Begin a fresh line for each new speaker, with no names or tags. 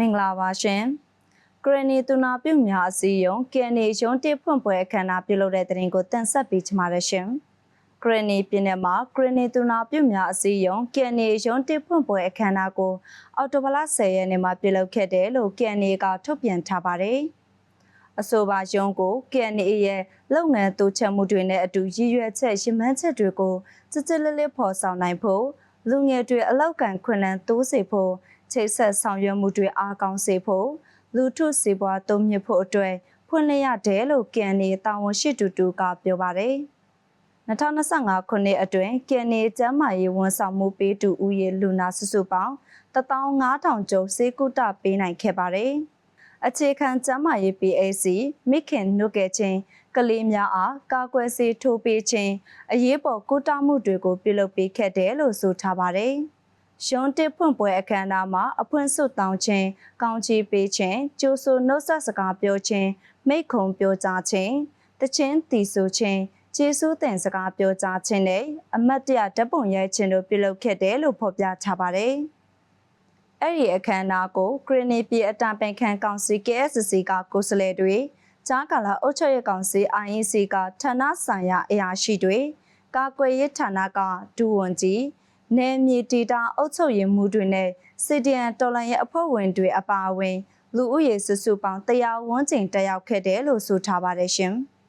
မင်္ဂလာပါရှင်။ကရနီတူနာပြုများအစည်းအရုံး KNA ရုံးတစ်ဖွင့်ပွဲအခမ်းအနားပြုလုပ်တဲ့တဲ့ရင်ကိုတင်ဆက်ပေးချင်ပါတယ်ရှင်။ကရနီပြည်နယ်မှာကရနီတူနာပြုများအစည်းအရုံး KNA ရုံးတစ်ဖွင့်ပွဲအခမ်းအနားကိုအော်တိုဘလ10ရက်နေ့မှာပြုလုပ်ခဲ့တယ်လို့ KNA ကထုတ်ပြန်ထားပါတယ်။အဆိုပါရုံးကို KNA ရဲ့လုပ်ငန်းတိုးချက်မှုတွေနဲ့အတူရည်ရွယ်ချက်ရည်မှန်းချက်တွေကိုစစ်စစ်လေးလေးဖော်ဆောင်နိုင်ဖို့လူငယ်တွေအလောက်ကန်ခွင့်လန်းတိုးစေဖို့ ချိတ်ဆက်ဆောင်ရွက်မှုတွေအားကောင်းစေဖို့လူထုစီပွားတုံးမြစ်ဖို့အတွက်ဖွင့်လှစ်ရတယ်လို့ KNA တာဝန်ရှိသူတူကပြောပါတယ်။2025ခုနှစ်အတွင်း KNA ကျန်းမာရေးဝန်ဆောင်မှုပေးသူဦးရေလူနာစုစုပေါင်း15000ကျော်စေကုတပေးနိုင်ခဲ့ပါတယ်။အခြေခံကျန်းမာရေး PAC မိခင်နှုတ်ကဲခြင်းကလေးများအားကာကွယ်ဆေးထိုးပေးခြင်းအရေးပေါ်ကုသမှုတွေကိုပြုလုပ်ပေးခဲ့တယ်လို့ဆိုထားပါတယ်။ ရှွန်တစ်ဖွင့်ပွဲအခမ်းအနားမှာအဖွင့်ဆုတောင်းခြင်း၊ကောင်းချီးပေးခြင်း၊ကြိုးဆိုနှုတ်ဆက်စကားပြောခြင်း၊မိတ်ခုံပြောကြားခြင်း၊တခြင်းတီဆိုခြင်းကျေးဇူးတင်စကားပြောကြားခြင်းနဲ့အမတ်တရဓာတ်ပုံရိုက်ခြင်းတို့ပြုလုပ်ခဲ့တယ်လို့ဖော်ပြထားပါတယ်။အဲ့ဒီအခမ်းအနားကိုဂရနီပြည်အတံပင်ခံကောင်စီ KSCC ကကိုယ်စားလှယ်တွေကြားကာလအုပ်ချုပ်ရေးကောင်စီ IEC ကဌာနဆိုင်ရာအရာရှိတွေကာကွယ်ရေးဌာနကဒူဝန်ကြီး နယ်မြေဒေတာအုပ်ချုပ်ရေးမှူးတွေနဲ့စီဒီအန်တော်လိုင်းရဲ့အဖွဲ့ဝင်တွေအပါအဝင် လူဦးရေစုစုပေါင်း100ဝန်းကျင်တက်ရောက်ခဲ့တယ်လို့ဆိုထားပါတယ်ရှင်။